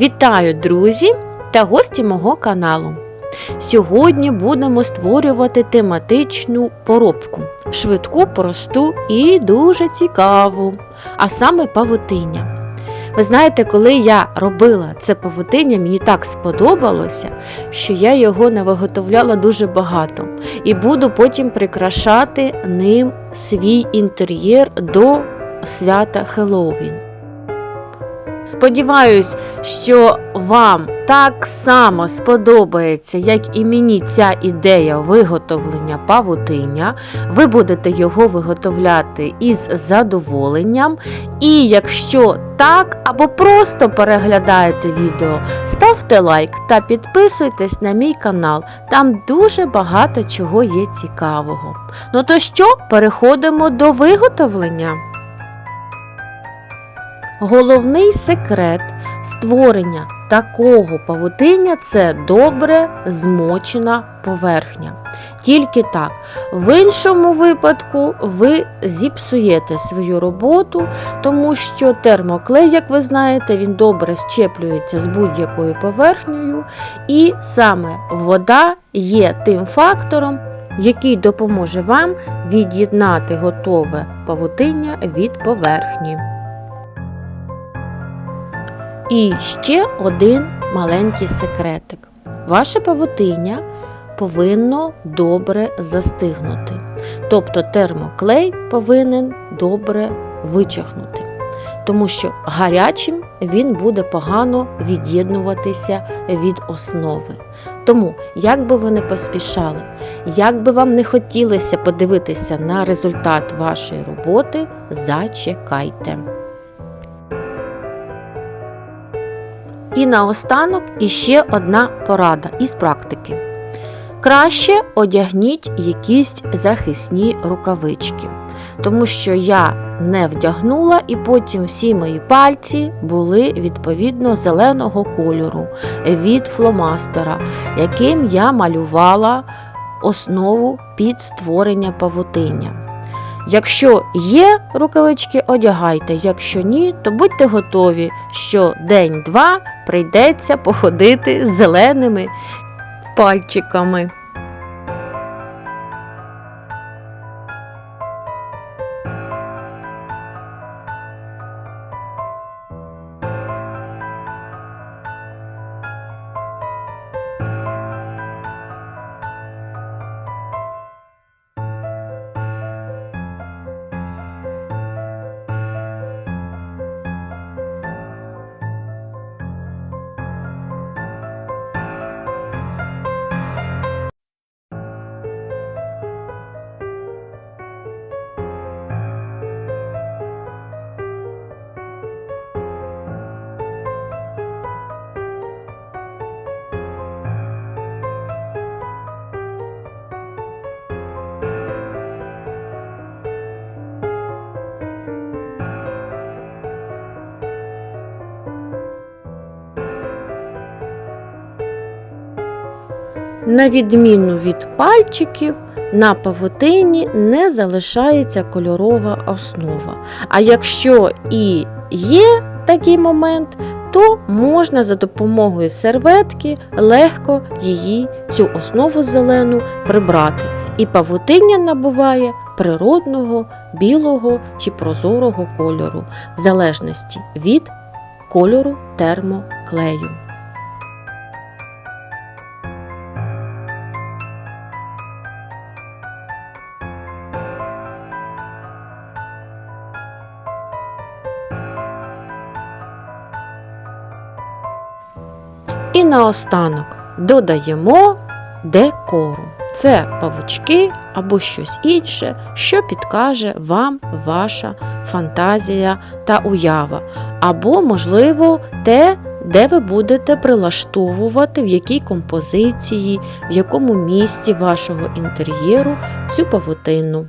Вітаю, друзі та гості мого каналу. Сьогодні будемо створювати тематичну поробку. Швидку, просту і дуже цікаву, а саме павутиння. Ви знаєте, коли я робила це павутиння, мені так сподобалося, що я його не виготовляла дуже багато і буду потім прикрашати ним свій інтер'єр до свята Хеллоуін. Сподіваюсь, що вам так само сподобається, як і мені ця ідея виготовлення павутиння. Ви будете його виготовляти із задоволенням. І якщо так, або просто переглядаєте відео, ставте лайк та підписуйтесь на мій канал. Там дуже багато чого є цікавого. Ну то що, переходимо до виготовлення. Головний секрет створення такого павутиння це добре змочена поверхня. Тільки так. В іншому випадку ви зіпсуєте свою роботу, тому що термоклей, як ви знаєте, він добре щеплюється з будь-якою поверхнею, і саме вода є тим фактором, який допоможе вам від'єднати готове павутиння від поверхні. І ще один маленький секретик. Ваше павутиння повинно добре застигнути. Тобто термоклей повинен добре вичахнути. Тому що гарячим він буде погано від'єднуватися від основи. Тому, як би ви не поспішали, як би вам не хотілося подивитися на результат вашої роботи, зачекайте. І наостанок іще одна порада із практики. Краще одягніть якісь захисні рукавички, тому що я не вдягнула, і потім всі мої пальці були відповідно зеленого кольору від фломастера, яким я малювала основу під створення павутиння. Якщо є рукавички, одягайте, якщо ні, то будьте готові, що день-два прийдеться походити з зеленими пальчиками. На відміну від пальчиків, на павутині не залишається кольорова основа. А якщо і є такий момент, то можна за допомогою серветки легко її, цю основу зелену, прибрати. І павутиння набуває природного, білого чи прозорого кольору, в залежності від кольору термоклею. І наостанок додаємо декору. Це павучки або щось інше, що підкаже вам ваша фантазія та уява, або, можливо, те, де ви будете прилаштовувати, в якій композиції, в якому місці вашого інтер'єру цю павутину.